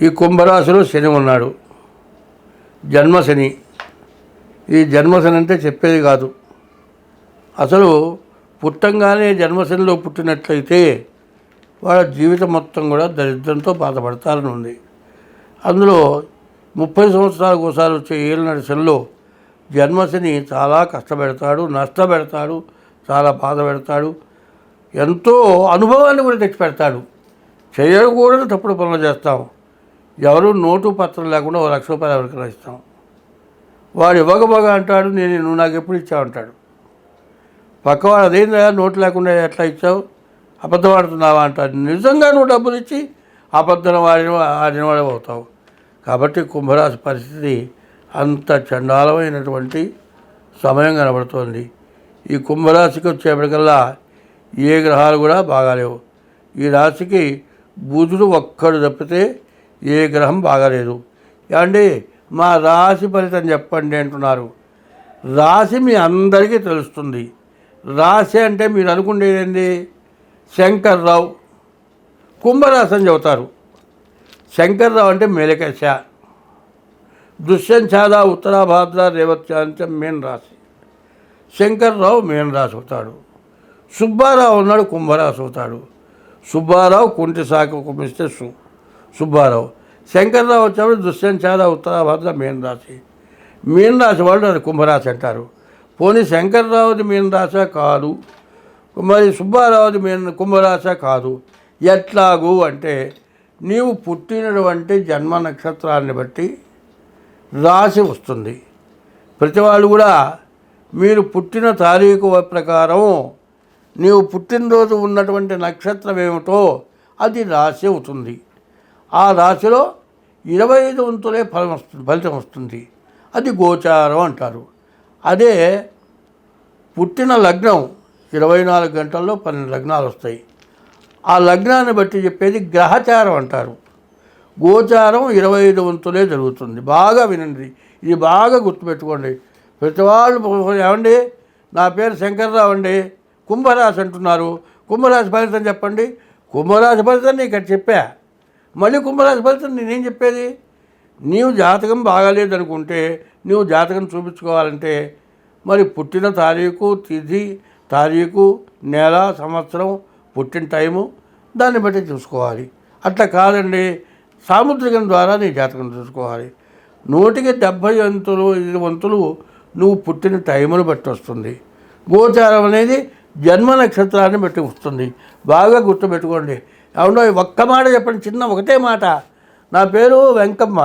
ఈ కుంభరాశిలో శని ఉన్నాడు. జన్మశని ఈ జన్మశని అంటే చెప్పేది కాదు. అసలు పుట్టంగానే జన్మశనిలో పుట్టినట్లయితే వాళ్ళ జీవితం మొత్తం కూడా దరిద్రంతో బాధపడతారని ఉంది. అందులో ముప్పై సంవత్సరాలకు ఒకసారి వచ్చే ఏళ్ళ శనిలో జన్మశని చాలా కష్టపెడతాడు నష్టపెడతాడు చాలా బాధ పెడతాడు ఎంతో అనుభవాన్ని కూడా తెచ్చిపెడతాడు. చేయకూడదు తప్పుడు పనులు చేస్తాం. ఎవరు నోటు పత్రం లేకుండా ఒక లక్ష రూపాయలు ఎవరికైనా ఇస్తాం. వాడు ఇవ్వకపోగా అంటాడు నేను నువ్వు నాకు ఎప్పుడు ఇచ్చావు అంటాడు. పక్కవాడు అదేందా నోటు లేకుండా ఎట్లా ఇచ్చావు? అబద్ధం ఆడుతున్నావా అంటాడు. నిజంగా నువ్వు డబ్బులు ఇచ్చి అబద్ధం ఆడిన ఆడిన వాడే అవుతావు. కాబట్టి కుంభరాశి పరిస్థితి అంత చండాలమైనటువంటి సమయం కనబడుతోంది. ఈ కుంభరాశికి వచ్చేప్పటికల్లా ఏ గ్రహాలు కూడా బాగాలేవు. ఈ రాశికి బుధుడు ఒక్కడు తప్పితే ఏ గ్రహం బాగాలేదు. అండి మా రాశి ఫలితం చెప్పండి అంటున్నారు. రాశి మీ అందరికీ తెలుస్తుంది. రాశి అంటే మీరు అనుకునేది ఏంది? శంకర్రావు కుంభరాశి అని చెబుతారు. శంకర్రావు అంటే మేలకశ దుష్యంఛాద ఉత్తరాభాద్ర రేవత్యాంచం మేన్ రాశి. శంకర్రావు మేన్ రాశి అవుతాడు. సుబ్బారావు ఉన్నాడు కుంభరాశి అవుతాడు. సుబ్బారావు కుంటి శాఖ కుమిస్తే సు. సుబ్బారావు. శంకర్రావు వచ్చేవాడు దుష్యంఛాద ఉత్తరాభాద్ర మేన్ రాశి మీన రాశి వాళ్ళు అది కుంభరాశి అంటారు. పోనీ శంకర్రావుది మీన రాశ కాదు మరి సుబ్బారావుది మీన కుంభరాశ కాదు. ఎట్లాగు అంటే నీవు పుట్టినటువంటి జన్మ నక్షత్రాన్ని బట్టి రాశి వస్తుంది. ప్రతి వాళ్ళు కూడా మీరు పుట్టిన తారీఖు ప్రకారం నీవు పుట్టినరోజు ఉన్నటువంటి నక్షత్రం ఏమిటో అది రాశి అవుతుంది. ఆ రాశిలో ఇరవై ఐదు వంతులే ఫలం వస్తుంది ఫలితం వస్తుంది. అది గోచారం అంటారు. అదే పుట్టిన లగ్నం ఇరవై నాలుగు గంటల్లో పన్నెండు లగ్నాలు వస్తాయి. ఆ లగ్నాన్ని బట్టి చెప్పేది గ్రహచారం అంటారు. గోచారం ఇరవై ఐదు వంతులే జరుగుతుంది. బాగా వినండి. ఇది బాగా గుర్తుపెట్టుకోండి. ప్రతి వాళ్ళు ఏమండి? నా పేరు శంకర్రావు అండి. కుంభరాశి అంటున్నారు. కుంభరాశి ఫలితం చెప్పండి. కుంభరాశి ఫలితం నేను ఇక్కడ చెప్పా. మళ్ళీ కుంభరాశి ఫలితం నేనేం చెప్పేది? నీవు జాతకం బాగాలేదు అనుకుంటే జాతకం చూపించుకోవాలంటే మరి పుట్టిన తారీఖు తిథి తారీఖు నెల సంవత్సరం పుట్టిన టైము దాన్ని బట్టి చూసుకోవాలి. అట్లా కాదండి. సాముద్రికం ద్వారా నీ జాతకం చూసుకోవాలి. నూటికి డెబ్భై వంతులు ఐదు వంతులు నువ్వు పుట్టిన టైమును బట్టి వస్తుంది. గోచారం అనేది జన్మ నక్షత్రాన్ని బట్టి వస్తుంది. బాగా గుర్తుపెట్టుకోండి. అవునో ఒక్క మాట చెప్పండి చిన్న ఒకటే మాట. నా పేరు వెంకమ్మ.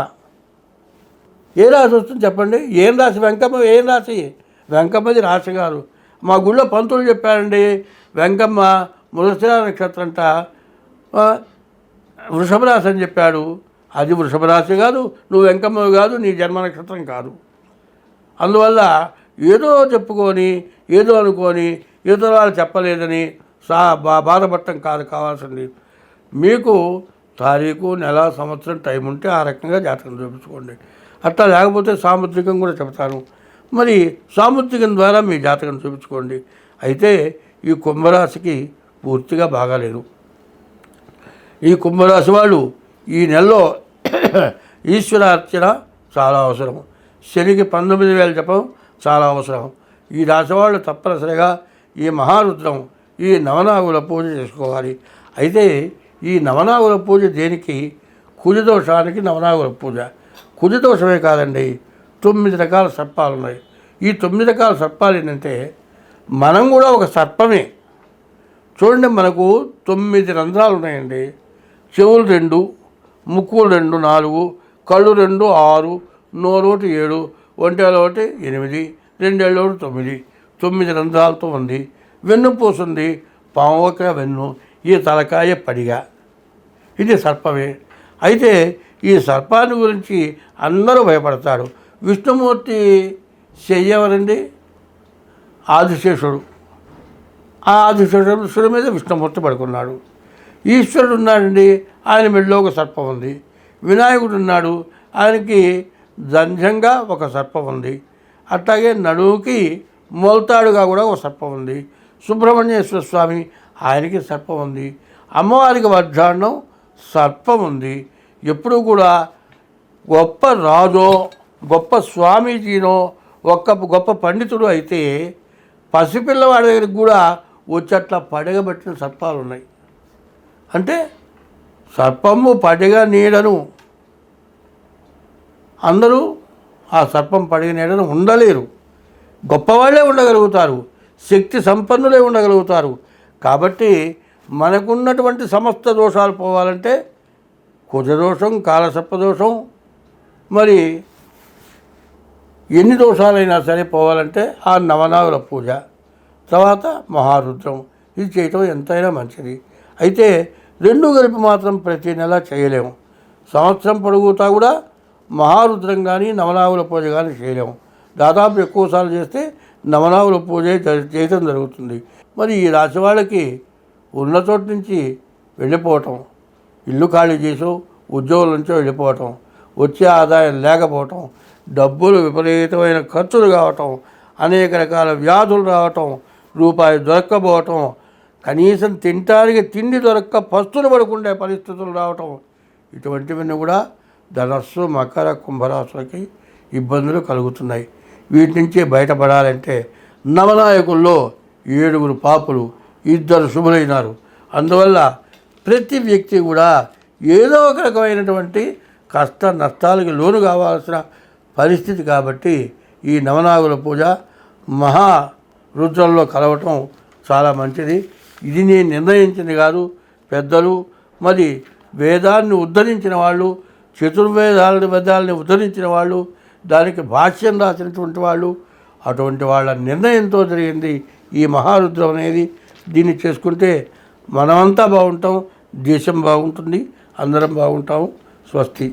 ఏ రాశి వస్తుంది చెప్పండి? ఏం రాశి? వెంకమ్మ ఏం రాశి? వెంకమ్మది రాశి గారు మా గుళ్ళో పంతులు చెప్పారండి వెంకమ్మ మృగశిర నక్షత్రం అంట. వృషభ రాశి అని చెప్పాడు. అది వృషభ రాశి కాదు నువ్వు వెంకమ్మ కాదు నీ జన్మ నక్షత్రం కాదు. అందువల్ల ఏదో చెప్పుకొని ఏదో అనుకొని ఏదో వాళ్ళు చెప్పలేదని సా బా బాధపడటం కాదు కావాల్సింది. మీకు తారీఖు నెల సంవత్సరం టైం ఉంటే ఆ రకంగా జాతకం చూపించుకోండి. అట్లా లేకపోతే సాముద్రికం కూడా చెప్తాను మరి సాముద్రికం ద్వారా మీ జాతకం చూపించుకోండి. అయితే ఈ కుంభరాశికి పూర్తిగా బాగాలేదు. ఈ కుంభరాశి వాళ్ళు ఈ నెలలో ఈశ్వరార్చన చాలా అవసరం. శనికి పంతొమ్మిది వేలు జపం చాలా అవసరం. ఈ రాశి వాళ్ళు తప్పనిసరిగా ఈ మహారుద్రం ఈ నవనాగుల పూజ చేసుకోవాలి. అయితే ఈ నవనాగుల పూజ దేనికి? కుజదోషానికి నవనాగుల పూజ. కుజదోషమే కాదండి తొమ్మిది రకాల సర్పాలు ఉన్నాయి. ఈ తొమ్మిది రకాల సర్పాలు ఏంటంటే మనం కూడా ఒక సర్పమే. చూడండి మనకు తొమ్మిది రంధ్రాలు ఉన్నాయండి. చెవులు రెండు ముక్కులు రెండు నాలుగు కళ్ళు రెండు ఆరు నోరోటి ఒకటి ఏడు ఒంటేళ్ళ ఒకటి ఎనిమిది రెండేళ్ళ ఒకటి తొమ్మిది తొమ్మిది రంధ్రాలతో ఉంది. వెన్ను ఉంది పాముక వెన్ను ఈ తలకాయ పడిగా. ఇది సర్పమే. అయితే ఈ సర్పాన్ని గురించి అందరూ భయపడతారు. విష్ణుమూర్తి చెయ్యవరండి ఆదిశేషుడు. ఆ ఆదిశేషుడు మీద విష్ణుమూర్తి పడుకున్నాడు. ఈశ్వరుడు ఉన్నాడండి ఆయన మెడలో ఒక సర్పం ఉంది. వినాయకుడు ఉన్నాడు ఆయనకి దంజంగా ఒక సర్పం ఉంది. అట్లాగే నడువుకి మొలతాడుగా కూడా ఒక సర్పం ఉంది. సుబ్రహ్మణ్యేశ్వర స్వామి ఆయనకి సర్పం ఉంది. అమ్మవారికి వడ్డాణం సర్పం ఉంది. ఎప్పుడూ కూడా గొప్ప రాజో గొప్ప స్వామీజీనో ఒక్క గొప్ప పండితుడు అయితే పసిపిల్లవాడి దగ్గరికి కూడా వచ్చేట్లా పడగబెట్టిన సర్పాలు ఉన్నాయి. అంటే సర్పము పడగ నీడను అందరూ ఆ సర్పం పడగ నీడను ఉండలేరు. గొప్పవాళ్ళే ఉండగలుగుతారు. శక్తి సంపన్నులే ఉండగలుగుతారు. కాబట్టి మనకున్నటువంటి సమస్త దోషాలు పోవాలంటే కుజదోషం కాలసర్పదోషం మరి ఎన్ని దోషాలైనా సరే పోవాలంటే ఆ నవనాగుల పూజ తర్వాత మహారుద్రం. ఇది చేయటం ఎంతైనా మంచిది. అయితే రెండు కలిపి మాత్రం ప్రతి నెల చేయలేము. సంవత్సరం పొడుగుతా కూడా మహారుద్రం కానీ నవనాగుల పూజ కానీ చేయలేము. దాదాపు ఎక్కువసార్లు చేస్తే నవనాగుల పూజ చేయటం జరుగుతుంది. మరి ఈ రాశి వాళ్ళకి ఉన్న చోటు నుంచి వెళ్ళిపోవటం ఇల్లు ఖాళీ చేసో ఉద్యోగుల నుంచో వెళ్ళిపోవటం వచ్చే ఆదాయం లేకపోవటం డబ్బులు విపరీతమైన ఖర్చులు కావటం అనేక రకాల వ్యాధులు రావటం రూపాయి దొరక్కపోవటం కనీసం తినటానికి తిండి దొరక్క పస్తులు పడుకుండే పరిస్థితులు రావటం ఇటువంటివన్నీ కూడా ధనస్సు మకర కుంభరాశులకి ఇబ్బందులు కలుగుతున్నాయి. వీటి నుంచి బయటపడాలంటే నవనాయకుల్లో ఏడుగురు పాపులు ఇద్దరు శుభులైనారు. అందువల్ల ప్రతి వ్యక్తి కూడా ఏదో ఒక రకమైనటువంటి కష్ట నష్టాలకి లోను కావాల్సిన పరిస్థితి కాబట్టి ఈ నవనాగుల పూజ మహా రుద్రంలో కలవటం చాలా మంచిది. ఇది నేను నిర్ణయించింది కాదు. పెద్దలు మరి వేదాన్ని ఉద్ధరించిన వాళ్ళు చతుర్వేదాల వేదాలని ఉద్ధరించిన వాళ్ళు దానికి భాష్యం రాసినటువంటి వాళ్ళు అటువంటి వాళ్ళ నిర్ణయంతో జరిగింది ఈ మహారుద్రం అనేది. దీన్ని చేసుకుంటే మనమంతా బాగుంటాం దేశం బాగుంటుంది అందరం బాగుంటాం. స్వస్తి.